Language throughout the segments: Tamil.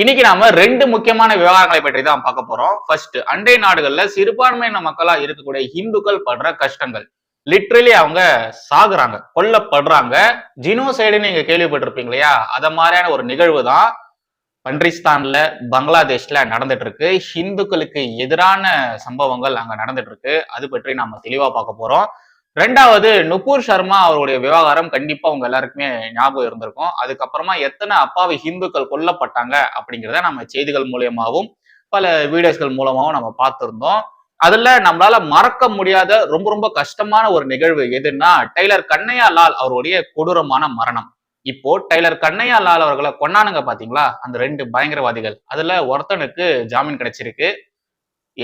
இன்னைக்கு நாம ரெண்டு முக்கியமான விவகாரங்களை பற்றி தான் பார்க்க போறோம். ஃபர்ஸ்ட் அண்டை நாடுகள்ல சிறுபான்மையின மக்களா இருக்கக்கூடிய இந்துக்கள் படுற கஷ்டங்கள். லிட்ரலி அவங்க சாகுறாங்க கொல்லப்படுறாங்க. ஜினோசைடுன்னு நீங்க கேள்விப்பட்டிருப்பீங்க இல்லையா? அத மாதிரியான ஒரு நிகழ்வு தான் பன்றிஸ்தான்ல பங்களாதேஷ்ல நடந்துட்டு இருக்கு ஹிந்துக்களுக்கு எதிரான சம்பவங்கள் அங்க நடந்துட்டு இருக்கு அது பற்றி நாம தெளிவா பார்க்க போறோம். ரெண்டாவது நுபூர் சர்மா அவருடைய விவகாரம் கண்டிப்பா உங்க எல்லாருக்குமே ஞாபகம் இருந்திருக்கும். அதுக்கப்புறமா எத்தனை அப்பாவி ஹிந்துக்கள் கொல்லப்பட்டாங்க அப்படிங்கிறத நம்ம செய்திகள் மூலியமாகவும் பல வீடியோஸ்கள் மூலமாகவும் நம்ம பார்த்துருந்தோம். அதுல நம்மளால மறக்க முடியாத ரொம்ப ரொம்ப கஷ்டமான ஒரு நிகழ்வு எதுன்னா டெய்லர் கண்ணையா லால் அவருடைய கொடூரமான மரணம். இப்போ டெய்லர் கண்ணையா லால் அவர்களை கொண்டானுங்க பாத்தீங்களா? அந்த ரெண்டு பயங்கரவாதிகள். அதுல ஒருத்தனுக்கு ஜாமீன் கிடைச்சிருக்கு.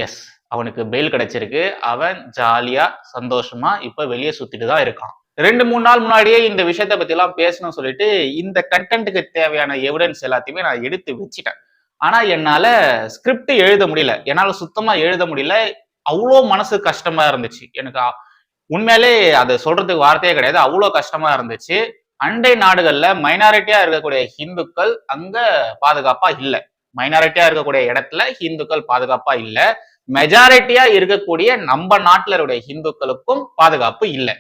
எஸ் அவனுக்கு பெயில் கிடைச்சிருக்கு. அவன் ஜாலியா சந்தோஷமா இப்ப வெளியே சுத்திட்டு தான் இருக்கான். ரெண்டு மூணு நாள் முன்னாடியே இந்த விஷயத்த பத்தி எல்லாம் பேசணும்னு சொல்லிட்டு இந்த கண்டென்ட்டுக்கு தேவையான எவிடன்ஸ் எல்லாத்தையுமே நான் எடுத்து வச்சிட்டேன். ஆனா என்னால ஸ்கிரிப்ட் எழுத முடியல. என்னால சுத்தமா எழுத முடியல. அவ்வளோ மனசு கஷ்டமா இருந்துச்சு. எனக்கு உண்மையிலே அதை சொல்றதுக்கு வார்த்தையே கிடையாது. அவ்வளோ கஷ்டமா இருந்துச்சு. அண்டை நாடுகள்ல மைனாரிட்டியா இருக்கக்கூடிய ஹிந்துக்கள் அங்க பாதுகாப்பா இல்லை. மைனாரிட்டியா இருக்கக்கூடிய இடத்துல ஹிந்துக்கள் பாதுகாப்பா இல்லை. மெஜாரிட்டியா இருக்கக்கூடிய நம்ம நாட்டிலருடைய ஹிந்துக்களுக்கும் பாதுகாப்பு இல்லை.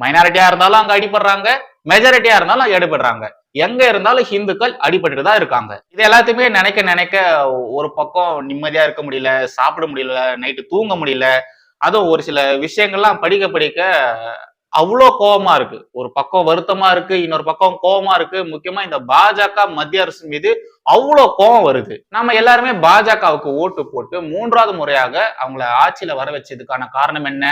மைனாரிட்டியா இருந்தாலும் அங்க அடிபடுறாங்க மெஜாரிட்டியா இருந்தாலும் அடிபடுறாங்க எங்க இருந்தாலும் ஹிந்துக்கள் அடிபட்டு தான் இருக்காங்க. இது எல்லாத்தையுமே நினைக்க நினைக்க ஒரு பக்கம் நிம்மதியா இருக்க முடியல சாப்பிட முடியல நைட்டு தூங்க முடியல. அதுவும் ஒரு சில விஷயங்கள்லாம் படிக்க படிக்க அவ்வளோ கோபமா இருக்கு. ஒரு பக்கம் வருத்தமா இருக்கு இன்னொரு பக்கம் கோபமா இருக்கு. முக்கியமா இந்த பாஜக மத்திய அரசு மீது அவ்வளோ கோவம் வருது. நம்ம எல்லாருமே பாஜகவுக்கு ஓட்டு போட்டு மூன்றாவது முறையாக அவங்கள ஆட்சியில வர வச்சதுக்கான காரணம் என்ன?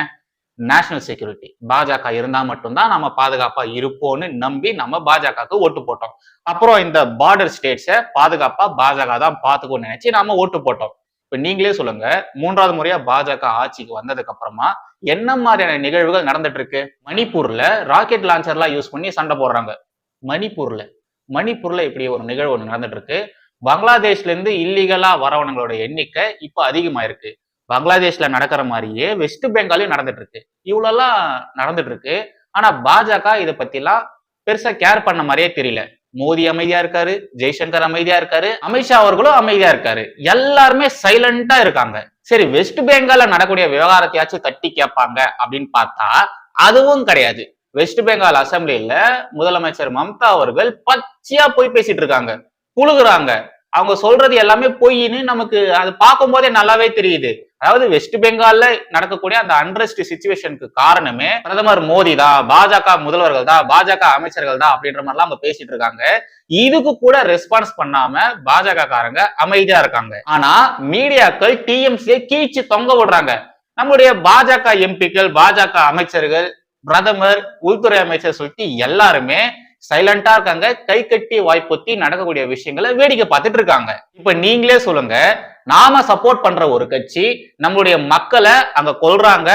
நேஷனல் செக்யூரிட்டி பாஜக இருந்தா மட்டும்தான் நம்ம பாதுகாப்பா இருப்போம்னு நம்பி நம்ம பாஜகவுக்கு ஓட்டு போட்டோம். அப்புறம் இந்த பார்டர் ஸ்டேட்ஸை பாதுகாப்பா பாஜக தான் பார்த்துக்கோன்னு நினைச்சு நாம ஓட்டு போட்டோம். இப்ப நீங்களே சொல்லுங்க மூன்றாவது முறையா பாஜக ஆட்சிக்கு வந்ததுக்கு அப்புறமா என்ன மாதிரியான நிகழ்வுகள் நடந்துட்டு இருக்கு? மணிப்பூர்ல ராக்கெட் லான்ச்சர்லாம் யூஸ் பண்ணி சண்டை போடுறாங்க. மணிப்பூர்ல மணிப்பூர்ல இப்படி ஒரு நிகழ்வு ஒன்று நடந்துட்டு இருக்கு. பங்களாதேஷ்ல இருந்து இல்லீகலா வரவனங்களோட எண்ணிக்கை இப்போ அதிகமாயிருக்கு. பங்களாதேஷ்ல நடக்கிற மாதிரியே வெஸ்ட் பெங்காலையும் நடந்துட்டு இருக்கு. இவ்வளவுலாம் நடந்துட்டு இருக்கு. ஆனா பாஜக இதை பத்திலாம் பெருசா கேர் பண்ண மாதிரியே தெரியல. மோடி அமைதியா இருக்காரு ஜெய்சங்கர் அமைதியா இருக்காரு அமித்ஷா அவர்களும் அமைதியா இருக்காரு. எல்லாருமே சைலண்டா இருக்காங்க. சரி வெஸ்ட் பெங்கால்ல நடக்கூடிய விவகாரத்தையாச்சும் தட்டி கேட்பாங்க அப்படின்னு பார்த்தா அதுவும் கிடையாது. வெஸ்ட் பெங்கால் அசெம்பிளில முதலமைச்சர் மம்தா அவர்கள் பச்சையா போய் பேசிட்டு இருக்காங்க புழுகுறாங்க அவங்க சொல்றது எல்லாமே பொய்ன்னு நமக்கு அது பார்க்கும் போதே நல்லாவே தெரியுது. அதாவது வெஸ்ட் பெங்கால்ல நடக்கக்கூடிய அந்த அன்ரெஸ்ட் சுச்சுவேஷனுக்கு காரணமே பிரதமர் மோடி தான் பாஜக முதல்வர்கள் தான் பாஜக அமைச்சர்கள் தான் அப்படின்ற மாதிரிலாம் அவங்க பேசிட்டு இருக்காங்க. இதுக்கு கூட ரெஸ்பான்ஸ் பண்ணாம பாஜக காரங்க அமைதியா இருக்காங்க. ஆனா மீடியாக்கள் டிஎம்சியை கீழ்ச்சி தொங்க விடுறாங்க. நம்முடைய பாஜக எம்பிக்கள் பாஜக அமைச்சர்கள் பிரதமர் உள்துறை அமைச்சர் சொல்லிட்டு எல்லாருமே சைலண்டா இருக்காங்க கை கட்டி வாய்ப்பொத்தி நடக்கக்கூடிய விஷயங்களை வேடிக்கை பார்த்துட்டு இருக்காங்க. இப்ப நீங்களே சொல்லுங்க நாம சப்போர்ட் பண்ற ஒரு கட்சி நம்மளுடைய மக்களை அங்க கொல்றாங்க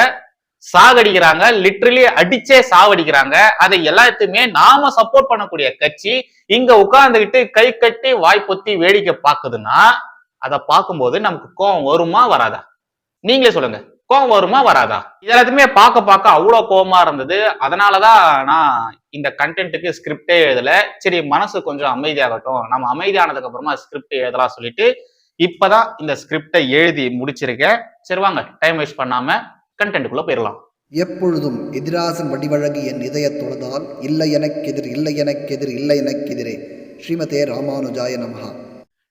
சாகடிக்கிறாங்க லிட்ரலி அடிச்சே சாவடிக்கிறாங்க அதை எல்லாத்தையுமே நாம சப்போர்ட் பண்ணக்கூடிய கட்சி இங்க உட்கார்ந்துகிட்டு கை கட்டி வாய்ப்பொத்தி வேடிக்கை பார்க்குதுன்னா அதை பார்க்கும்போது நமக்கு கோவம் வருமா வராதா? நீங்களே சொல்லுங்க. கோவம் வருமா வராதா? இது எல்லாத்தையுமே பார்க்க பார்க்க அவ்வளோ கோவமா இருந்தது. அதனாலதான் நான் இந்த கண்டென்ட்டுக்கு ஸ்கிரிப்டே எழுதல. சரி மனசு கொஞ்சம் அமைதியாகட்டும். நம்ம அமைதியானதுக்கு அப்புறமா ஸ்கிரிப்ட் எழுதலாம் சொல்லிட்டு இப்பதான் இந்த ஸ்கிரிப்டை எழுதி முடிச்சிருக்கேன். சரி வாங்க டைம் வேஸ்ட் பண்ணாம கண்டென்ட்டுக்குள்ள போயிடலாம். எப்பொழுதும் எதிராசன் வடிவழகு என் இதயத் தொழுதால் இல்லை எனக்கெதிர் இல்லை எனக்கெதிர் இல்லை எனக்கெதிரே. ஸ்ரீமதே ராமானுஜாய நமஹா.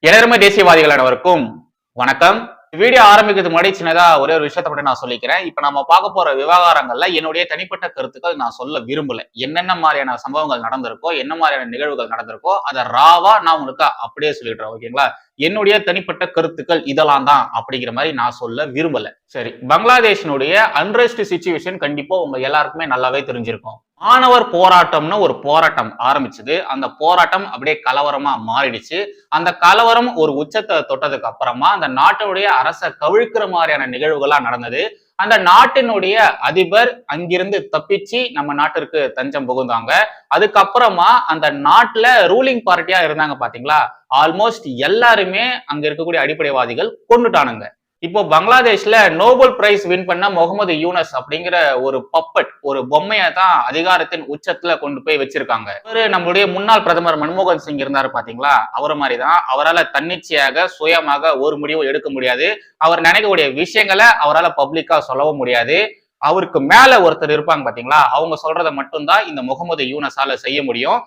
இளருமை தேசியவாதிகள் அனைவருக்கும் வணக்கம். வீடியோ ஆரம்பிக்கிறதுக்கு முன்னாடி ஒரே ஒரு விஷயத்தை மட்டும் நான் சொல்லிக்கிறேன். இப்போ நம்ம பார்க்க போகிற விவகாரங்கள்ல என்னுடைய தனிப்பட்ட கருத்துக்கள் நான் சொல்ல விரும்பல. என்னென்ன மாதிரியான சம்பவங்கள் நடந்திருக்கோ என்ன மாதிரியான நிகழ்வுகள் நடந்திருக்கோ அதை ராவா நான் உங்களுக்கு அப்படியே சொல்லிடுறேன் ஓகேங்களா? என்னுடைய தனிப்பட்ட கருத்துக்கள் இதெல்லாம் தான் அப்படிங்கிற மாதிரி நான் சொல்ல விரும்பல. சரி பங்களாதேஷினுடைய அன்ரெஸ்ட் சுச்சுவேஷன் கண்டிப்பா உங்க எல்லாருக்குமே நல்லாவே தெரிஞ்சிருக்கும். ஆணவர் போராட்டம்னு ஒரு போராட்டம் ஆரம்பிச்சது. அந்த போராட்டம் அப்படியே கலவரமா மாறிடுச்சு. அந்த கலவரம் ஒரு உச்சத்தை தொட்டதுக்கு அப்புறமா அந்த நாட்டினுடைய அரசை கவிழ்க்கிற மாதிரியான நிகழ்வுகளா நடந்தது. அந்த நாட்டினுடைய அதிபர் அங்கிருந்து தப்பிச்சு நம்ம நாட்டிற்கு தஞ்சம் புகுந்தாங்க. அதுக்கப்புறமா அந்த நாட்டுல ரூலிங் பார்ட்டியா இருந்தாங்க பாத்தீங்களா? ஆல்மோஸ்ட் எல்லாருமே அங்க இருக்கக்கூடிய அடிப்படைவாதிகள் கொண்டுட்டானுங்க. இப்போ பங்களாதேஷ்ல நோபல் பிரைஸ் வின் பண்ண முகமது யூனஸ் அப்படிங்கிற ஒரு பப்பட் ஒரு பொம்மையை தான் அதிகாரத்தின் உச்சத்துல கொண்டு போய் வச்சிருக்காங்க. இவரு நம்மளுடைய முன்னாள் பிரதமர் மன்மோகன் சிங் இருந்தாரு பாத்தீங்களா? அவரை மாதிரி தான் அவரால் தன்னிச்சையாக சுயமாக ஒரு முடிவும் எடுக்க முடியாது. அவர் நினைக்கக்கூடிய விஷயங்களை அவரால் பப்ளிக்கா சொல்லவும் முடியாது. அவருக்கு மேல ஒருத்தர் இருப்பாங்க பாத்தீங்களா? அவங்க சொல்றதை மட்டும்தான் இந்த முகமது யூனஸால செய்ய முடியும்.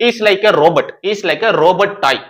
Is like a robot is like a robot toy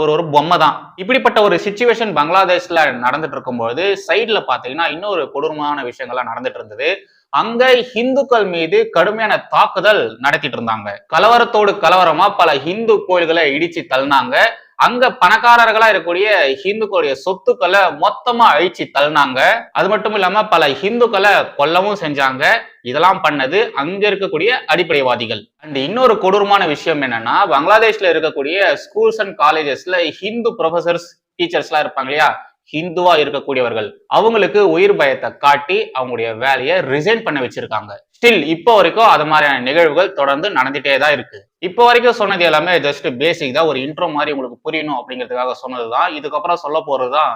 ஒரு ஒரு பொம்மை தான் இப்படிப்பட்ட ஒரு சுச்சுவேஷன் பங்களாதேஷ்ல நடந்துட்டு இருக்கும்போது சைட்ல பாத்தீங்கன்னா இன்னொரு கொடூரமான விஷயங்கள்லாம் நடந்துட்டு இருந்தது. அங்க இந்துக்கள் மீது கடுமையான தாக்குதல் நடத்திட்டு இருந்தாங்க. கலவரத்தோடு கலவரமா பல இந்து கோயில்களை இடிச்சு தள்ளினாங்க. அங்க பணக்காரர்களா இருக்கக்கூடிய ஹிந்துக்களுடைய சொத்துக்களை மொத்தமா அழிச்சு தள்ளினாங்க. அது மட்டும் இல்லாம பல ஹிந்துக்களை கொல்லவும் செஞ்சாங்க. இதெல்லாம் பண்ணது அங்க இருக்கக்கூடிய அடிப்படைவாதிகள். அண்ட் இன்னொரு கொடூரமான விஷயம் என்னன்னா பங்களாதேஷ்ல இருக்கக்கூடிய ஸ்கூல்ஸ் அண்ட் காலேஜஸ்ல ஹிந்து ப்ரொஃபசர்ஸ் டீச்சர்ஸ் எல்லாம் இருப்பாங்க இல்லையா? ஹிந்துவா இருக்கக்கூடியவர்கள். அவங்களுக்கு உயிர் பயத்தை காட்டி அவங்களுடைய வேலையை ரிசைன் பண்ண வச்சிருக்காங்க. ஸ்டில் இப்போ வரைக்கும் அது மாதிரியான நிகழ்வுகள் தொடர்ந்து நடந்துட்டே தான் இருக்கு. இப்போ வரைக்கும் சொன்னது எல்லாமே ஜஸ்ட் பேசிக் தான். ஒரு இன்ட்ரோ மாதிரி உங்களுக்கு புரியணும் அப்படிங்கிறதுக்காக சொன்னது தான் இதுக்கப்புறம் சொல்ல போறதுதான்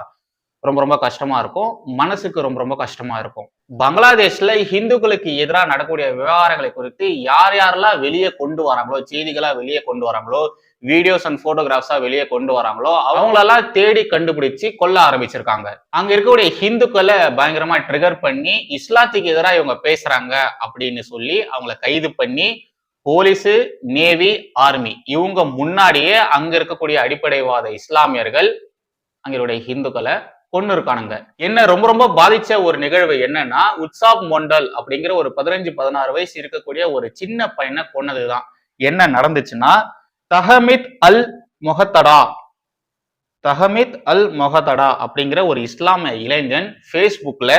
ரொம்ப ரொம்ப கஷ்டமா இருக்கும். மனசுக்கு ரொம்ப ரொம்ப கஷ்டமா இருக்கும். பங்களாதேஷ்ல ஹிந்துக்களுக்கு எதிராக நடக்கக்கூடிய விவகாரங்களை குறித்து யார் யாரெல்லாம் வெளியே கொண்டு வராங்களோ செய்திகளா வெளியே கொண்டு வராங்களோ வீடியோஸ் அண்ட் போட்டோகிராஃப்ஸா வெளியே கொண்டு வராங்களோ அவங்களெல்லாம் தேடி கண்டுபிடிச்சு கொல்ல ஆரம்பிச்சிருக்காங்க. அங்க இருக்கக்கூடிய ஹிந்துக்களை பயங்கரமா ட்ரிகர் பண்ணி இஸ்லாத்துக்கு எதிராக இவங்க பேசுறாங்க அப்படின்னு சொல்லி அவங்கள கைது பண்ணி போலீஸு நேவி ஆர்மி. இவங்க முன்னாடியே அங்க இருக்கக்கூடிய அடிப்படைவாத இஸ்லாமியர்கள் அங்களுடைய ஹிந்துக்களை கொண்டு இருக்கானுங்க. என்ன ரொம்ப ரொம்ப பாதிச்ச ஒரு நிகழ்வு என்னன்னா உட்சாப் மொண்டல் அப்படிங்கிற ஒரு பதினஞ்சு பதினாறு வயசு இருக்கக்கூடிய ஒரு சின்ன பையனை கொன்னதுதான். என்ன நடந்துச்சுன்னா தஹமித் அல் மொஹத்தடா தஹமித் அல் மொஹதடா அப்படிங்கிற ஒரு இஸ்லாமிய இளைஞன் ஃபேஸ்புக்ல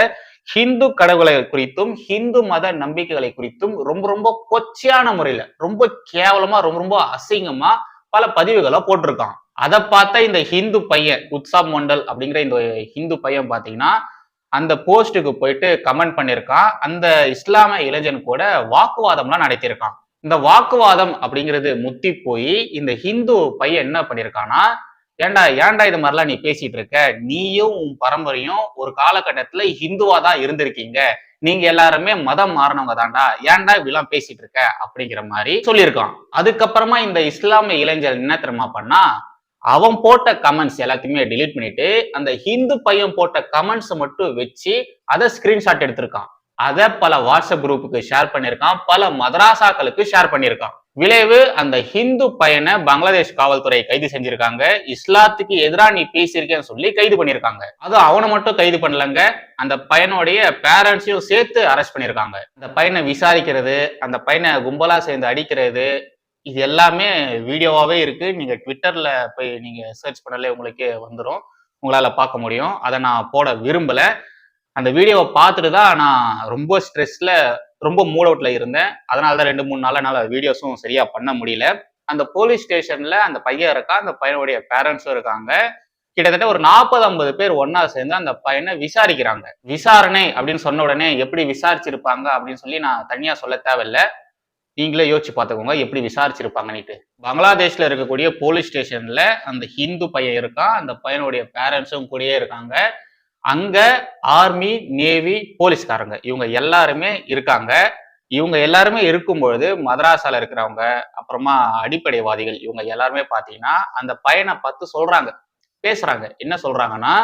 ஹிந்து கடவுளை குறித்தும் ஹிந்து மத நம்பிக்கைகளை குறித்தும் ரொம்ப ரொம்ப கொச்சையான முறையில ரொம்ப கேவலமா ரொம்ப ரொம்ப அசிங்கமா பல பதிவுகளை போட்டிருக்கான். அதை பார்த்த இந்த ஹிந்து பையன் உத்சாப் மண்டல் அப்படிங்கிற இந்த ஹிந்து பையன் பாத்தீங்கன்னா அந்த போஸ்ட்டுக்கு போயிட்டு கமெண்ட் பண்ணியிருக்கான். அந்த இஸ்லாமிய இளைஞன் கூட வாக்குவாதம்லாம் நடத்தியிருக்கான். இந்த வாக்குவாதம் அப்படிங்கிறது முத்தி போய் இந்த ஹிந்து பையன் என்ன பண்ணியிருக்கான்னா ஏன்டா ஏன்டா இது மாதிரிலாம் நீ பேசிட்டு இருக்க? நீயும் உன் பரம்பரையும் ஒரு காலகட்டத்துல ஹிந்துவா தான் இருந்திருக்கீங்க. நீங்க எல்லாருமே மதம் மாறினவங்க தாண்டா ஏன்டா இப்படிலாம் பேசிட்டு இருக்க? அப்படிங்கிற மாதிரி சொல்லியிருக்கான். அதுக்கப்புறமா இந்த இஸ்லாமிய இளைஞர் என்ன தெரியுமா பண்ணா அவன் போட்ட கமெண்ட்ஸ் எல்லாத்தையுமே டிலீட் பண்ணிட்டு அந்த ஹிந்து பையன் போட்ட கமெண்ட்ஸை மட்டும் வச்சு அதை ஸ்கிரீன்ஷாட் எடுத்திருக்கான். அதை பல வாட்ஸ்அப் குரூப்புக்கு ஷேர் பண்ணியிருக்கான். பல மதராசாக்களுக்கு ஷேர் பண்ணியிருக்கான். விளைவு அந்த ஹிந்து பையனை பங்களாதேஷ் காவல்துறை கைது செஞ்சிருக்காங்க. இஸ்லாத்துக்கு எதிராக நீ பேசியிருக்கேன்னு சொல்லி கைது பண்ணியிருக்காங்க அது அவனை மட்டும் கைது பண்ணலங்க. அந்த பையனுடைய பேரண்ட்ஸையும் சேர்த்து அரெஸ்ட் பண்ணியிருக்காங்க அந்த பையனை விசாரிக்கிறது அந்த பையனை கும்பலா சேர்ந்து அடிக்கிறது இது எல்லாமே வீடியோவாகவே இருக்கு. நீங்க ட்விட்டர்ல போய் நீங்க சர்ச் பண்ணலே உங்களுக்கே வந்துடும் உங்களால பார்க்க முடியும். அதை நான் போட விரும்பல. அந்த வீடியோவை பார்த்துட்டு தான் நான் ரொம்ப ஸ்ட்ரெஸ்ல ரொம்ப மூட் அவுட்ல இருந்தேன். அதனால தான் ரெண்டு மூணு நாள் என்னால் வீடியோஸும் சரியா பண்ண முடியல. அந்த போலீஸ் ஸ்டேஷன்ல அந்த பையன் இருக்கா அந்த பையனுடைய பேரண்ட்ஸும் இருக்காங்க. கிட்டத்தட்ட ஒரு நாற்பது ஐம்பது பேர் ஒன்னா சேர்ந்து அந்த பையனை விசாரிக்கிறாங்க. விசாரணை அப்படின்னு சொன்ன உடனே எப்படி விசாரிச்சிருப்பாங்க அப்படின்னு சொல்லி நான் தனியா சொல்ல தேவையில்ல. நீங்களே யோசிச்சு பார்த்துக்கோங்க எப்படி விசாரிச்சிருப்பாங்கன்னுட்டு பங்களாதேஷ்ல இருக்கக்கூடிய போலீஸ் ஸ்டேஷன்ல அந்த ஹிந்து பையன் இருக்கான் அந்த பையனுடைய பேரண்ட்ஸும் கூடயே இருக்காங்க. அங்க ஆர்மி நேவி போலீஸ்காரங்க. இவங்க எல்லாருமே இருக்காங்க. இவங்க எல்லாருமே இருக்கும் பொழுது மதராசால இருக்கிறவங்க அப்புறமா அடிப்படைவாதிகள் இவங்க எல்லாருமே பாத்தீங்கன்னா அந்த பையனை பார்த்து சொல்றாங்க. பேசுறாங்க. என்ன சொல்றாங்கன்னா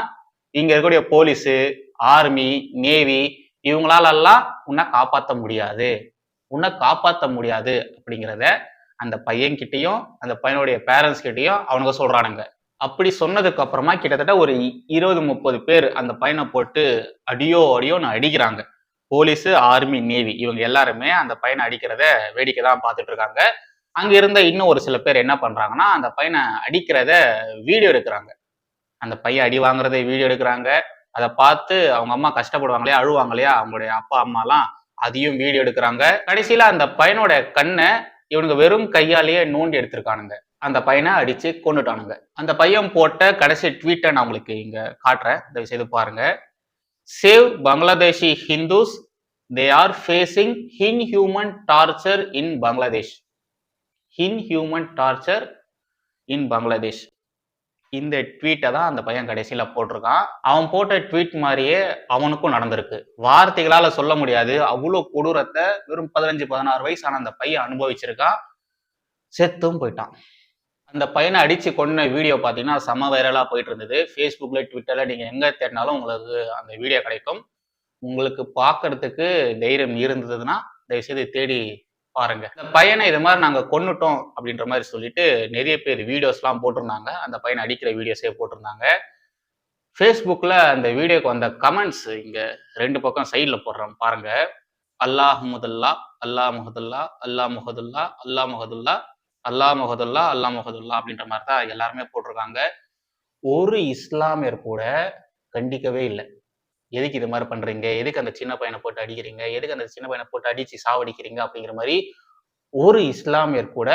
இங்க இருக்கக்கூடிய போலீஸு ஆர்மி நேவி இவங்களாலெல்லாம் உன்னை காப்பாற்ற முடியாது. உன்னை காப்பாற்ற முடியாது. அப்படிங்கிறத அந்த பையன்கிட்டையும் அந்த பையனுடைய பேரண்ட்ஸ் கிட்டையும் அவனுங்க சொல்றானுங்க. அப்படி சொன்னதுக்கு அப்புறமா கிட்டத்தட்ட ஒரு இருபது முப்பது பேர் அந்த பையனை போட்டு அடியோ அடியோன்னு அடிக்கிறாங்க. போலீஸ் ஆர்மி நேவி இவங்க எல்லாருமே அந்த பையனை அடிக்கிறத வேடிக்கை தான் பார்த்துட்டு இருக்காங்க. அங்க இருந்த இன்னும் ஒரு சில பேர் என்ன பண்றாங்கன்னா அந்த பையனை அடிக்கிறத வீடியோ எடுக்கிறாங்க. அந்த பையன் அடி வாங்குறதை வீடியோ எடுக்கிறாங்க. அதை பார்த்து அவங்க அம்மா கஷ்டப்படுவாங்க இல்லையா அழுவாங்க இல்லையா அவங்களுடைய அப்பா அம்மாலாம் அதையும் வீடியோ எடுக்கிறாங்க. கடைசியில அந்த பையனோட கண்ணை இவனுங்க வெறும் கையாலேயே நோண்டி எடுத்திருக்கானுங்க. அந்த பையனை அடிச்சு கொண்டுட்டானுங்க அந்த பையன் போட்ட கடைசி ட்வீட்டை நான் உங்களுக்கு இங்க காட்டுறேன். தயவு செய்து பாருங்க. Save Bangladeshi Hindus they are facing inhuman torture in Bangladesh inhuman torture in Bangladesh இந்த ட்வீட்டை தான் அந்த பையன் கடைசியில் போட்டிருக்கான். அவன் போட்ட ட்வீட் மாதிரியே அவனுக்கும் நடந்திருக்கு. வார்த்தைகளால் சொல்ல முடியாது. அவ்வளோ கொடூரத்தை வெறும் பதினஞ்சு பதினாறு வயசான அந்த பையன் அனுபவிச்சிருக்கான். செத்தும் போயிட்டான். அந்த பையனை அடிச்சு கொன்ன வீடியோ பார்த்தீங்கன்னா செம வைரலாக போயிட்டு இருந்தது ஃபேஸ்புக்கில் ட்விட்டரில் நீங்கள் எங்கே தேடினாலும் உங்களுக்கு அந்த வீடியோ கிடைக்கும். உங்களுக்கு பார்க்கறதுக்கு தைரியம் இருந்ததுன்னா தயவுசெய்து தேடி பாருங்க. இந்த பையனை இது மாதிரி நாங்கள் கொன்னுட்டோம் அப்படின்ற மாதிரி சொல்லிட்டு நிறைய பேர் வீடியோஸ்லாம் போட்டிருந்தாங்க. அந்த பையனை அடிக்கிற வீடியோஸே போட்டிருந்தாங்க. ஃபேஸ்புக்கில் அந்த வீடியோக்கு வந்த கமெண்ட்ஸ் இங்கே ரெண்டு பக்கம் சைடில் போடுறோம் பாருங்க. அல்லாஹ் முஹதுல்லா அல்லாஹ் முஹதுல்லா அல்லாஹ் முஹதுல்லா அல்லாஹ் முஹதுல்லா அல்லா முகதுல்லா அல்லாஹ் முகதுல்லா அப்படின்ற மாதிரி தான் எல்லாருமே போட்டிருக்காங்க. ஒரு இஸ்லாமியர் கூட கண்டிக்கவே இல்லை. எதுக்கு இது மாதிரி பண்றீங்க? எதுக்கு அந்த சின்ன பையனை போட்டு அடிக்கிறீங்க? எதுக்கு அந்த சின்ன பையனை போட்டு அடிச்சு சாவடிக்கிறீங்க? அப்படிங்கிற மாதிரி ஒரு இஸ்லாமியர் கூட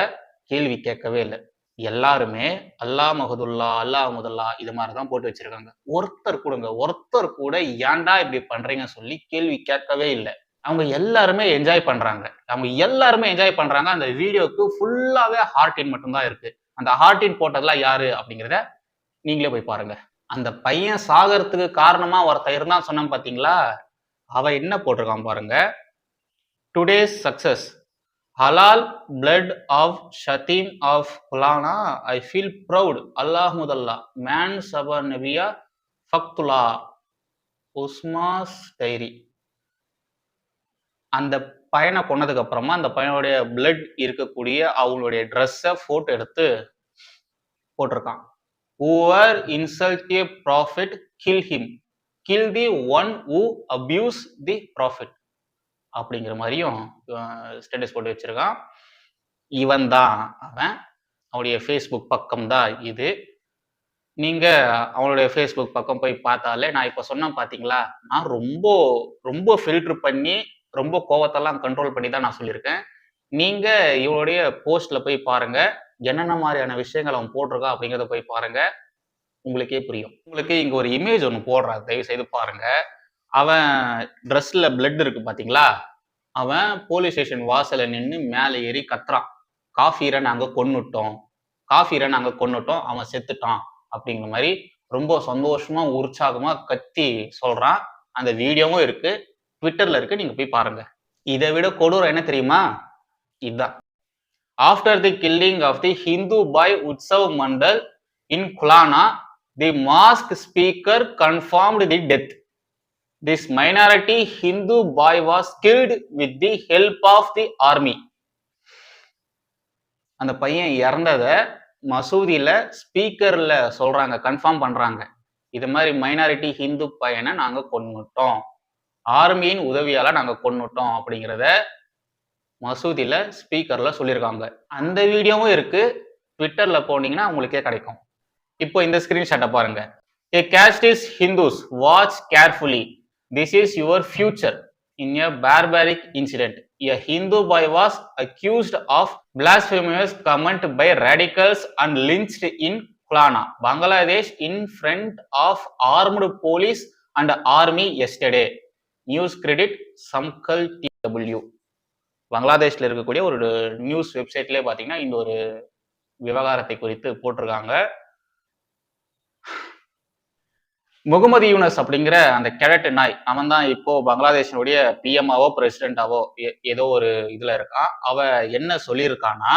கேள்வி கேட்கவே இல்லை. எல்லாருமே அல்லாஹ் மஹதுல்லா அல்லாஹ் முதல்லா இது மாதிரி தான் போட்டு வச்சிருக்காங்க. ஒருத்தர் கூடங்க. ஒருத்தர் கூட ஏன்டா இப்படி பண்றீங்கன்னு சொல்லி கேள்வி கேட்கவே இல்லை. அவங்க எல்லாருமே என்ஜாய் பண்றாங்க. அவங்க எல்லாருமே என்ஜாய் பண்றாங்க. அந்த வீடியோக்கு ஃபுல்லாவே ஹார்டின் மட்டும்தான் இருக்கு. அந்த ஹார்டின் போட்டதெல்லாம் யாரு அப்படிங்கிறத நீங்களே போய் பாருங்க. அந்த பையன் சாகிறதுக்கு காரணமா ஒருத்தன் இருந்தான் சொன்னான் பாத்தீங்களா? அவன் என்ன போட்டிருக்கான் பாருங்க. டுடேஸ் சக்சஸ் ஹலால் பிளட் ஆஃப் ஷதீம் ஆஃப் குலானா ஐ ஃபீல் ப்ரௌட் அல்லாஹ் முதல்லா. மேன் சபா நபியா ஃபக்துலா உஸ்மாஸ் டைரி. அந்த பையனை கொன்னதுக்கு அப்புறமா அந்த பையனுடைய பிளட் இருக்கக்கூடிய அவங்களுடைய ட்ரெஸ்ஸை ஃபோட்டோ எடுத்து போட்டிருக்கான். Whoever insult a prophet kill him kill the one who abuse the prophet அப்படிங்கிற மாதிரியும் ஸ்டேட்டஸ் போட்டு வச்சிருக்கான். இவன் தான் அவன். அவனுடைய ஃபேஸ்புக் பக்கம் தான் இது. நீங்கள் அவனுடைய ஃபேஸ்புக் பக்கம் போய் பார்த்தாலே நான் இப்போ சொன்னேன் பார்த்தீங்களா நான் ரொம்ப ரொம்ப ஃபில்டர் பண்ணி ரொம்ப கோவத்தெல்லாம் கண்ட்ரோல் பண்ணி தான் நான் சொல்லியிருக்கேன். நீங்க இவனுடைய போஸ்ட்ல போய் பாருங்க. என்னென்ன மாதிரியான விஷயங்கள் அவன் போட்டிருக்கா அப்படிங்கிறத போய் பாருங்க. உங்களுக்கே புரியும். உங்களுக்கு இங்க ஒரு இமேஜ் ஒன்று போடுறான் தயவு செய்து பாருங்க. அவன் ட்ரெஸ்ல பிளட் இருக்கு பாத்தீங்களா? அவன் போலீஸ் ஸ்டேஷன் வாசல்ல நின்று மேலே ஏறி கத்துறான். காஃபீரை நாங்க கொன்னுட்டோம். காஃபீரை நாங்க கொன்னுட்டோம். அவன் செத்துட்டான் அப்படிங்கிற மாதிரி ரொம்ப சந்தோஷமா உற்சாகமா கத்தி சொல்றான். அந்த வீடியோவும் இருக்கு. ட்விட்டர்ல இருக்கு நீங்க போய் பாருங்க. இதை விட கொடூரம் என்ன தெரியுமா? இதுதான் after the killing of the Hindu boy Utsav Mondal in குலானா the mosque speaker confirmed the death this minority Hindu boy was killed with the help of the army அந்த பையன் இறந்தத மசூதியில ஸ்பீக்கர்ல சொல்றாங்க கன்ஃபார்ம் பண்றாங்க. இது மாதிரி மைனாரிட்டி ஹிந்து பையனை நாங்க கொண்டுட்டோம் ஆர்மியின் உதவியால நாங்க கொண்டுட்டோம் அப்படிங்கிறத மசூதியில ஸ்பீக்கர்ல சொல்லியிருக்காங்க. அந்த வீடியோவும் இருக்கு. ட்விட்டர்ல போனீங்கன்னா உங்களுக்கே கிடைக்கும். இப்போ இந்த ஸ்கிரீன்ஷாட்டை பாருங்க. A caste is Hindus watch carefully this is your future in a barbaric incident a Hindu boy was accused of blasphemous comment by radicals and lynched in குலானா Bangladesh in front of armed police and army yesterday news credit Samakal DW பங்களாதேஷில் இருக்கக்கூடிய ஒரு நியூஸ் வெப்சைட்லேயே பார்த்தீங்கன்னா இந்த ஒரு விவகாரத்தை குறித்து போட்டிருக்காங்க. முகமது யூனஸ் அப்படிங்கிற அந்த கிழட்டு நாய் அவன் தான் இப்போ பங்களாதேஷனுடைய பிஎம்ஆவோ பிரசிடென்டாவோ ஏதோ ஒரு இதுல இருக்கான். அவ என்ன சொல்லியிருக்கான்னா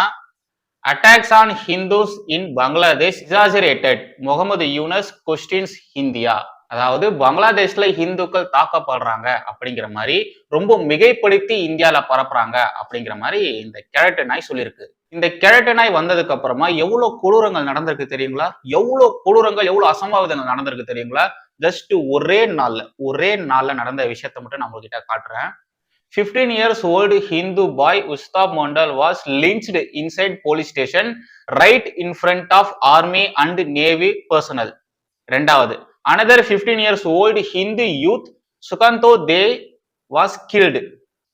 attacks on Hindus in Bangladesh exaggerated Muhammad Yunus questions India அதாவது பங்களாதேஷ்ல இந்துக்கள் தாக்கப்படுறாங்க அப்படிங்கிற மாதிரி ரொம்ப மிகைப்படுத்தி இந்தியாவில் பரப்புறாங்க அப்படிங்கிற மாதிரி இந்த கேரட்டு நாய் சொல்லியிருக்கு. இந்த கேரட்டு நாய் வந்ததுக்கு அப்புறமா எவ்வளவு கொடூரங்கள் நடந்திருக்கு தெரியுங்களா? எவ்வளவு கொடூரங்கள் எவ்வளவு அசம்பாவிதங்கள் நடந்திருக்கு தெரியுங்களா? ஜஸ்ட் ஒரே நாள்ல ஒரே நாள்ல நடந்த விஷயத்த மட்டும் நான் உங்ககிட்ட காட்டுறேன். 15 years old Hindu boy உஸ்தாப் Mondal was lynched inside police station right in front of army and navy personnel ரெண்டாவது another 15 years old Hindu youth Sukanto they was killed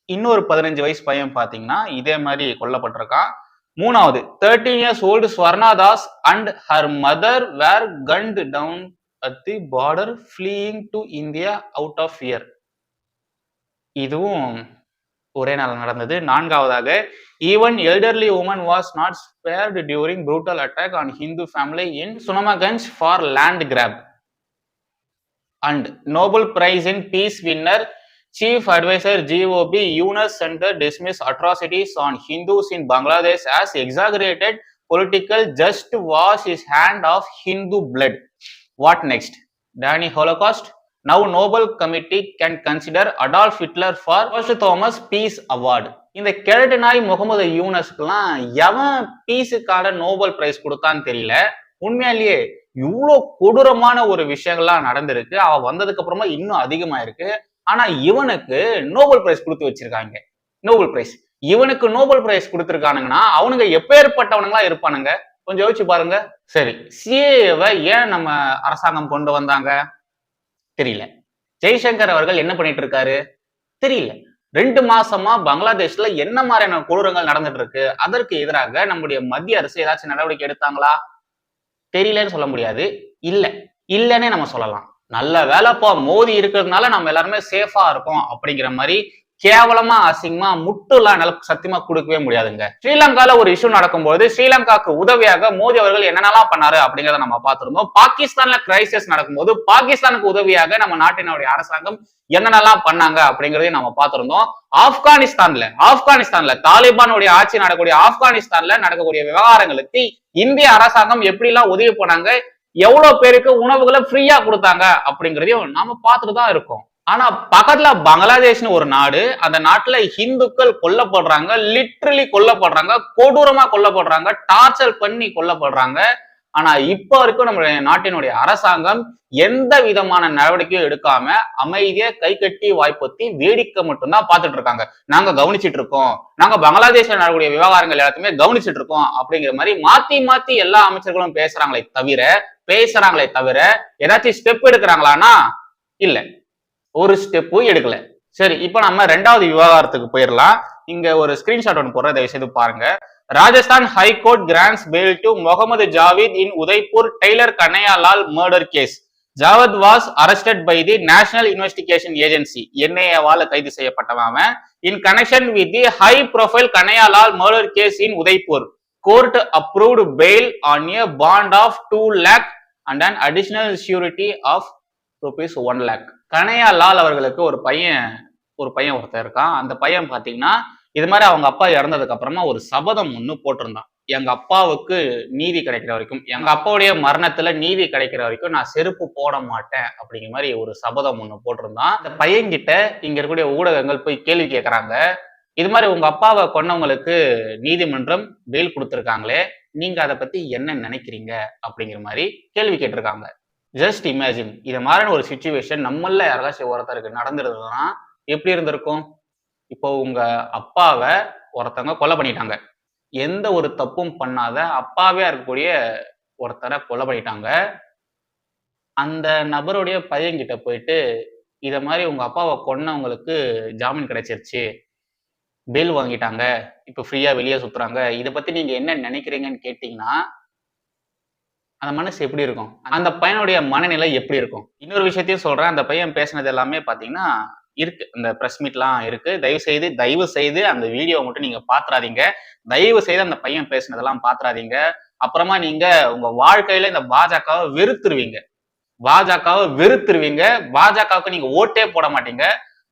இன்னொரு பதினஞ்சு வயசு பையன் பார்த்தீங்கன்னா இதே மாதிரி கொல்லப்பட்டிருக்கான். மூணாவது thirteen years old Swarnadas and her mother were gunned down at the border fleeing to India out of fear இதுவும் ஒரே நாள் நடந்தது. நான்காவதாக even elderly woman was not spared during brutal attack on Hindu family in Sunamganj for land grab and Nobel prize in peace winner chief adviser GOB Yunus center dismiss atrocities on Hindus in Bangladesh as exaggerated political just wash his hand of Hindu blood what next deny holocaust now Nobel committee can consider Adolf Hitler for first Thomas peace award இந்த கிழட்டு நாய் முகமது யூனஸ்க்குலாம் எவன் பீஸுக்கான நோபல் பிரைஸ் கொடுத்தான்னு தெரியல. உண்மையாலேயே இவ்வளோ கொடூரமான ஒரு விஷயங்கள்லாம் நடந்திருக்கு. அவ வந்ததுக்கு அப்புறமா இன்னும் அதிகமாயிருக்கு. ஆனா இவனுக்கு நோபல் பிரைஸ் கொடுத்து வச்சிருக்காங்க. Nobel prize. இவனுக்கு நோபல் பிரைஸ் கொடுத்துருக்கானுங்கன்னா அவனுங்க எப்பேற்பட்டவனுங்களா இருப்பானுங்க? கொஞ்சம் யோசிச்சு பாருங்க. சரி சிஏவை ஏன் நம்ம அரசாங்கம் கொண்டு வந்தாங்க? தெரியல. ஜெய்சங்கர் அவர்கள் என்ன பண்ணிட்டு இருக்காரு? தெரியல. ரெண்டு மாசமா பங்களாதேஷ்ல என்ன மாதிரியான கொடூரங்கள் நடந்துட்டு இருக்கு? அதற்கு எதிராக நம்முடைய மத்திய அரசு ஏதாச்சும் நடவடிக்கை எடுத்தாங்களா? தெரியலன்னு சொல்ல முடியாது. இல்லை. இல்லைன்னே நம்ம சொல்லலாம். நல்ல வேலைப்பா மோதி இருக்கிறதுனால நம்ம எல்லாருமே சேஃபா இருக்கோம் அப்படிங்கிற மாதிரி கேவலமா அசிங்கமா முட்டுலாம் என்னால சத்தியமா கொடுக்கவே முடியாதுங்க. ஸ்ரீலங்கால ஒரு இஷ்யூ நடக்கும்போது ஸ்ரீலங்காக்கு உதவியாக மோடி அவர்கள் என்னென்னலாம் பண்ணாரு அப்படிங்கறத நம்ம பார்த்திருந்தோம். பாகிஸ்தான்ல கிரைசிஸ் நடக்கும்போது பாகிஸ்தானுக்கு உதவியாக நம்ம நாட்டினுடைய அரசாங்கம் என்னென்னலாம் பண்ணாங்க அப்படிங்கறதையும் நம்ம பார்த்திருந்தோம். ஆப்கானிஸ்தான்ல ஆப்கானிஸ்தான்ல தாலிபானுடைய ஆட்சி நடக்கக்கூடிய ஆப்கானிஸ்தான்ல நடக்கக்கூடிய விவகாரங்களுக்கு இந்திய அரசாங்கம் எப்படி எல்லாம் உதவி பண்ணாங்க எவ்வளவு பேருக்கு உணவுகளை ஃப்ரீயா கொடுத்தாங்க அப்படிங்கறதையும் நாம பார்த்துட்டு தான் இருக்கோம். ஆனா பக்கத்துல பங்களாதேஷ்னு ஒரு நாடு அந்த நாட்டுல ஹிந்துக்கள் கொல்லப்படுறாங்க லிட்ரலி கொல்லப்படுறாங்க கொடூரமா கொல்லப்படுறாங்க டார்ச்சர் பண்ணி கொல்லப்படுறாங்க. ஆனா இப்ப வரைக்கும் நம்மளுடைய நாட்டினுடைய அரசாங்கம் எந்த விதமான நடவடிக்கையும் எடுக்காம அமைதியை கை கட்டி வாய்ப்பத்தி வேடிக்கை மட்டும்தான் பார்த்துட்டு இருக்காங்க. நாங்க கவனிச்சிட்டு இருக்கோம். நாங்க பங்களாதேஷ்ல நடக்கூடிய விவகாரங்கள் எல்லாத்தையுமே கவனிச்சிட்டு இருக்கோம் அப்படிங்கிற மாதிரி மாத்தி மாத்தி எல்லா அமைச்சர்களும் பேசுறாங்களே தவிர பேசுறாங்களே தவிர ஏதாச்சும் ஸ்டெப் எடுக்கிறாங்களானா இல்ல. ஒரு ஸ்டெப்பும் எடுக்கல. சரி இப்போ நம்ம ரெண்டாவது விவகாரத்துக்கு போயிடலாம் இங்க ஒரு ஸ்கிரீன்ஷாட் ஒன்று போடுற தயவு செய்து பாருங்க. Rajasthan high court grants bail to Mohammad Javed in Udaipur tailor Kanhaiyalal murder case Javed was arrested by the national investigation agency என்ஐஏவால கைது செய்யப்பட்டவன் in connection with the high profile Kanhaiyalal murder case in Udaipur court approved bail on a bond of two lakh and an additional surety of rupees one lakh Kanhaiya Lal அவர்களுக்கு ஒரு பையன் ஒரு பையன் ஒருத்தன் இருக்கான். அந்த பையன் பார்த்தீங்கன்னா இது மாதிரி அவங்க அப்பா இறந்ததுக்கு அப்புறமா ஒரு சபதம் ஒன்று போட்டிருந்தான். எங்க அப்பாவுக்கு நீதி கிடைக்கிற வரைக்கும் எங்க அப்பாவுடைய மரணத்துல நீதி கிடைக்கிற வரைக்கும் நான் செருப்பு போட மாட்டேன் அப்படிங்கிற மாதிரி ஒரு சபதம் ஒண்ணு போட்டிருந்தான். அந்த பையன்கிட்ட இங்க இருக்கக்கூடிய ஊடகங்கள் போய் கேள்வி கேட்கறாங்க இது மாதிரி உங்க அப்பாவை கொன்னவங்களுக்கு நீதிமன்றம் பெயில் கொடுத்துருக்காங்களே நீங்க அதை பத்தி என்ன நினைக்கிறீங்க அப்படிங்கிற மாதிரி கேள்வி கேட்டிருக்காங்க. ஜஸ்ட் இமேஜின் இதை மாதிரியான ஒரு சுச்சுவேஷன் நம்மள யாராச்சும் ஒருத்தருக்கு நடந்துருதுன்னா எப்படி இருந்திருக்கும்? இப்போ உங்க அப்பாவை ஒருத்தவங்க கொலை பண்ணிட்டாங்க. எந்த ஒரு தப்பும் பண்ணாத அப்பாவே இருக்கக்கூடிய ஒருத்தரை கொலை பண்ணிட்டாங்க. அந்த நபருடைய பையன்கிட்ட போயிட்டு இதை மாதிரி உங்க அப்பாவை கொன்னவங்களுக்கு ஜாமீன் கிடைச்சிருச்சு. பெயில் வாங்கிட்டாங்க. இப்போ ஃப்ரீயா வெளியே சுத்துறாங்க. இதை பத்தி நீங்க என்ன நினைக்கிறீங்கன்னு கேட்டீங்கன்னா அந்த மனசு எப்படி இருக்கும்? அந்த பையனுடைய மனநிலை எப்படி இருக்கும்? இன்னொரு விஷயத்தையும் சொல்றேன். அந்த பையன் பேசினது எல்லாமே பாத்தீங்கன்னா இருக்கு. இந்த பிரஸ் மீட்லாம் இருக்கு. தயவு செய்து தயவு செய்து அந்த வீடியோவை மட்டும் நீங்க பாத்துறாதீங்க. தயவு செய்து அந்த பையன் பேசினதெல்லாம் பாத்துறாதீங்க. அப்புறமா நீங்க உங்க வாழ்க்கையில இந்த பாஜகவை வெறுத்துருவீங்க. பாஜகவை வெறுத்துருவீங்க. பாஜகவுக்கு நீங்க ஓட்டே போட மாட்டீங்க.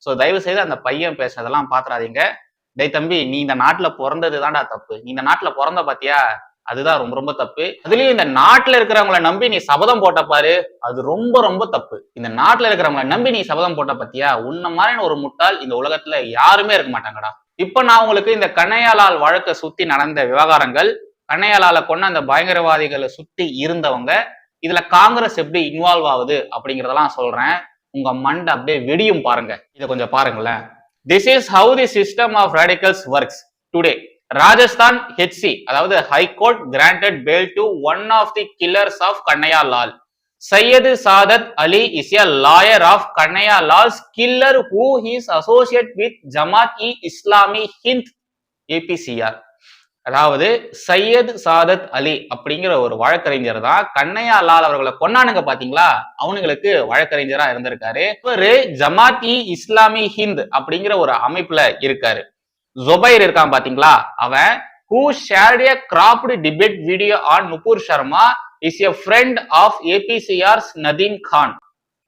ஸோ தயவு செய்து அந்த பையன் பேசுனதெல்லாம் பாத்துறாதீங்க. டேய் தம்பி நீ இந்த நாட்டுல பிறந்தது தான்டா தப்பு. நீ இந்த நாட்டுல பிறந்த பாத்தியா? அதுதான் ரொம்ப ரொம்ப தப்பு. அதுலயும் இந்த நாட்டுல இருக்கிறவங்கள நம்பி நீ சபதம் போட்ட பாரு அது ரொம்ப ரொம்ப தப்பு. இந்த நாட்டுல இருக்கிறவங்கள நம்பி நீ சபதம் போட்ட பாத்தியா? உன்ன மாதிரியான ஒரு முட்டாள் இந்த உலகத்துல யாருமே இருக்க மாட்டாங்கடா. இப்ப நான் உங்களுக்கு இந்த கண்ணையாளால் வழக்கை சுத்தி நடந்த விவகாரங்கள் கண்ணையாலால கொண்ட அந்த பயங்கரவாதிகளை சுத்தி இருந்தவங்க இதுல காங்கிரஸ் எப்படி இன்வால்வ் ஆகுது அப்படிங்கறதெல்லாம் சொல்றேன். உங்க மண்டை அப்படியே வெடியும் பாருங்க. இதை கொஞ்சம் பாருங்களேன். This is how the system of radicals works today Rajasthan HC அதாவது high court granted bail to one of the killers of Kanhaiya Lal Syed Sadat Ali is a lawyer of Kanhaiya Lal's killer who he's associated with Jamaat e Islami Hind APCR அதாவது சையத் சாதத் அலி அப்படிங்கிற ஒரு வழக்கறிஞர் தான் கண்ணையா லால் அவர்களை கொண்டானுங்க பாத்தீங்களா? அவனுங்களுக்கு வழக்கறிஞரா இருந்திருக்காரு. இவரு ஜமாத் இ இஸ்லாமி ஹிந்த் அப்படிங்கிற ஒரு அமைப்புல இருக்காரு. ஜொபைர் இருக்கான் பாத்தீங்களா? அவன் who shared a cropped debate video on Nupur Sharma is a friend of APCR's Nadeem Khan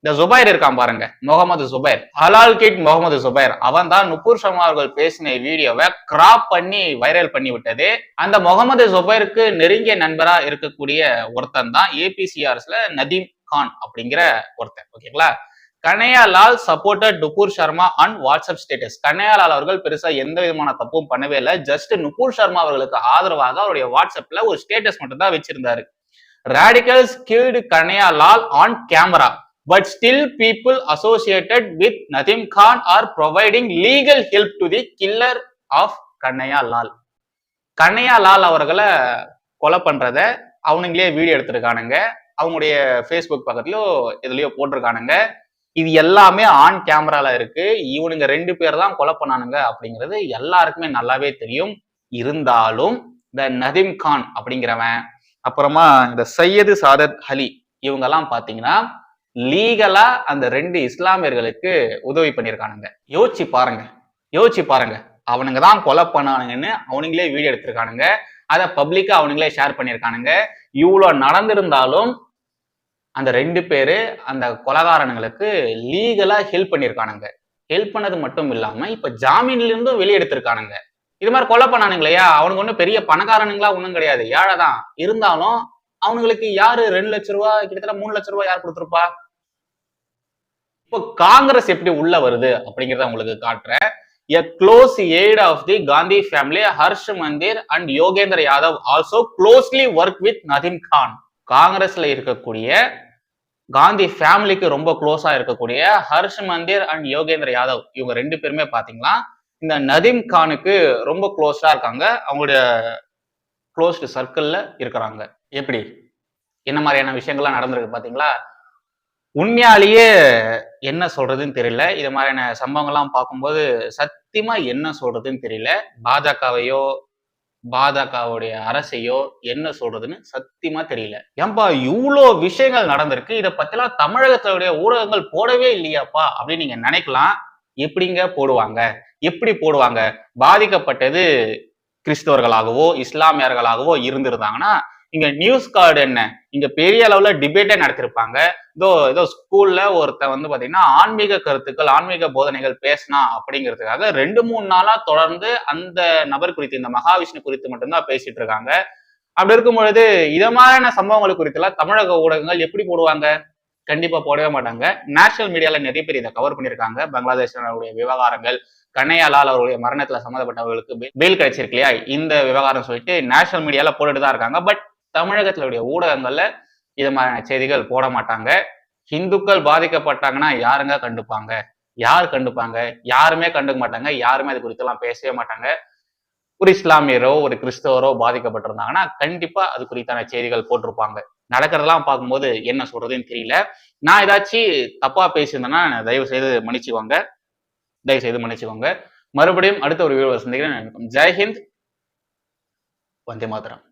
இந்த ஜுபைர் இருக்கான் பாருங்க முகமது ஜுபைர். ஹலால் கிட் முகமது ஜுபைர். அவன் தான் நுபுர் சர்மா அவர்கள் பேசின வீடியோவை கிராப் பண்ணி வைரல் பண்ணி விட்டது. அந்த முகமது ஜுபைருக்கு நெருங்கிய நண்பரா இருக்கக்கூடிய ஒருத்தன் தான் ஏபிசிஆர்ஸ்ல நதீம் கான் அப்படிங்கிற ஒருத்தன். ஓகேங்களா? Kanhaiyalal supporter Nupur Sharma and WhatsApp status Kanhaiyalal அவர்கள் பெருசா எந்த விதமான தப்பும் பண்ணவே இல்லை. ஜஸ்ட் நுபுர் சர்மா அவர்களுக்கு ஆதரவாக அவருடைய வாட்ஸ்அப்ல ஒரு ஸ்டேட்டஸ் மட்டும் தான் வச்சிருந்தாரு. Radicals killed Kanhaiyalal on camera but still people associated with Nadeem Khan are providing legal help to the killer of Kanhaiya Lal Kanhaiya Lal அவர்களை கொலை பண்றத அவனுங்களே வீடியோ எடுத்திருக்கானுங்க. அவங்களுடைய ஃபேஸ்புக் பக்கத்துலயோ இதுலயோ போட்டிருக்கானுங்க. இது எல்லாமே ஆன் கேமரால இருக்கு. இவனுங்க ரெண்டு பேர் தான் கொலை பண்ணானுங்க அப்படிங்கிறது எல்லாருக்குமே நல்லாவே தெரியும். இருந்தாலும் இந்த நதீம் கான் அப்படிங்கிறவன் அப்புறமா இந்த சையது சாதத் அலி இவங்கெல்லாம் பாத்தீங்கன்னா லீகலா அந்த ரெண்டு இஸ்லாமியர்களுக்கு உதவி பண்ணியிருக்கானுங்க. யோசிச்சு பாருங்க. யோசிச்சு பாருங்க. அவனுங்க தான் கொலை பண்ணானுங்கன்னு அவனுங்களே வீடியோ எடுத்திருக்கானுங்க. அதை பப்ளிக்கா அவனுங்களே ஷேர் பண்ணியிருக்கானுங்க. இவ்வளோ நடந்திருந்தாலும் அந்த ரெண்டு பேரு அந்த கொலகாரனுங்களுக்கு லீகலா ஹெல்ப் பண்ணியிருக்கானுங்க. ஹெல்ப் பண்ணது மட்டும் இல்லாம இப்ப ஜாமீன்ல இருந்தும் வெளியே எடுத்திருக்கானுங்க இது மாதிரி கொலை பண்ணானுங்க இல்லையா அவனுக்கு ஒன்றும் பெரிய பணக்காரனுங்களா ஒன்றும் கிடையாது. ஏழை தான். இருந்தாலும் அவனுங்களுக்கு யாரு ரெண்டு லட்ச ரூபா கிட்டத்தட்ட மூணு லட்ச ரூபாய் யார் கொடுத்துருப்பா? இப்போ காங்கிரஸ் எப்படி உள்ள வருது அப்படிங்கிறத உங்களுக்கு காட்டுறேன். A close aide of the Gandhi family Harsh Mander and Yogendra Yadav also closely work with Nadeem Khan காங்கிரஸ்ல இருக்கக்கூடிய காந்தி ஃபேமிலிக்கு ரொம்ப க்ளோஸா இருக்கக்கூடிய ஹர்ஷ் மந்திர் அண்ட் யோகேந்திர யாதவ் இவங்க ரெண்டு பேருமே பாத்தீங்களா? இந்த நதீம் கானுக்கு ரொம்ப க்ளோஸா இருக்காங்க. அவங்களுடைய க்ளோஸ்டு சர்க்கிள்ல இருக்கிறாங்க. எப்படி? என்ன மாதிரியான விஷயங்கள்லாம் நடந்திருக்கு பாத்தீங்களா? உண்மையாலேயே என்ன சொல்றதுன்னு தெரியல. இது மாதிரியான சம்பவங்கள்லாம் பார்க்கும்போது சத்தியமா என்ன சொல்றதுன்னு தெரியல. பாஜகவையோ பாஜகவுடைய அரசையோ என்ன சொல்றதுன்னு சத்தியமா தெரியல. ஏன்பா இவ்வளோ விஷயங்கள் நடந்திருக்கு? இதை பத்திலாம் தமிழகத்துடைய ஊடகங்கள் போடவே இல்லையாப்பா? அப்படின்னு நீங்க நினைக்கலாம். எப்படிங்க போடுவாங்க? எப்படி போடுவாங்க? பாதிக்கப்பட்டது கிறிஸ்தவர்களாகவோ இஸ்லாமியர்களாகவோ இருந்திருந்தாங்கன்னா இங்க நியூஸ் கார்டு என்ன? இங்க பெரிய அளவுல டிபேட்டே நடத்திருப்பாங்க. இதோ ஏதோ ஸ்கூல்ல ஒருத்தன் வந்து பாத்தீங்கன்னா ஆன்மீக கருத்துக்கள் ஆன்மீக போதனைகள் பேசினா அப்படிங்கிறதுக்காக ரெண்டு மூணு நாளா தொடர்ந்து அந்த நபர் குறித்து இந்த மகாவிஷ்ணு குறித்து மட்டும்தான் பேசிட்டு இருக்காங்க. அப்படி இருக்கும் பொழுது இத மாதிரியான சம்பவங்கள் குறித்துலாம் தமிழக ஊடகங்கள் எப்படி போடுவாங்க? கண்டிப்பா போடவே மாட்டாங்க. நேஷனல் மீடியால நிறைய பேர் இதை கவர் பண்ணியிருக்காங்க. பங்களாதேஷனுடைய விவகாரங்கள் கண்ணையாலால் அவருடைய மரணத்துல சம்மந்தப்பட்டவர்களுக்கு பெயில் கிடைச்சிருக்கு இல்லையா? இந்த விவகாரம் சொல்லிட்டு நேஷனல் மீடியால போட்டுட்டு தான் இருக்காங்க. பட் தமிழகத்தினுடைய ஊடகங்கள்ல இது மாதிரியான செய்திகள் போட மாட்டாங்க. இந்துக்கள் பாதிக்கப்பட்டாங்கன்னா யாருங்க கண்டுப்பாங்க? யார் கண்டுப்பாங்க? யாருமே கண்டுக்க மாட்டாங்க. யாருமே அது குறித்தெல்லாம் பேசவே மாட்டாங்க. ஒரு இஸ்லாமியரோ ஒரு கிறிஸ்தவரோ பாதிக்கப்பட்டிருந்தாங்கன்னா கண்டிப்பா அது குறித்தான செய்திகள் போட்டிருப்பாங்க. நடக்கிறதெல்லாம் பார்க்கும்போது என்ன சொல்றதுன்னு தெரியல. நான் ஏதாச்சும் தப்பா பேசியிருந்தேன்னா தயவு செய்து மன்னிச்சுவாங்க தயவு செய்து மன்னிச்சுக்கோங்க. மறுபடியும் அடுத்த ஒரு வீடியோவை சந்திக்கிறேன். ஜெய்ஹிந்த் வந்தே மாத்திரம்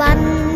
บัน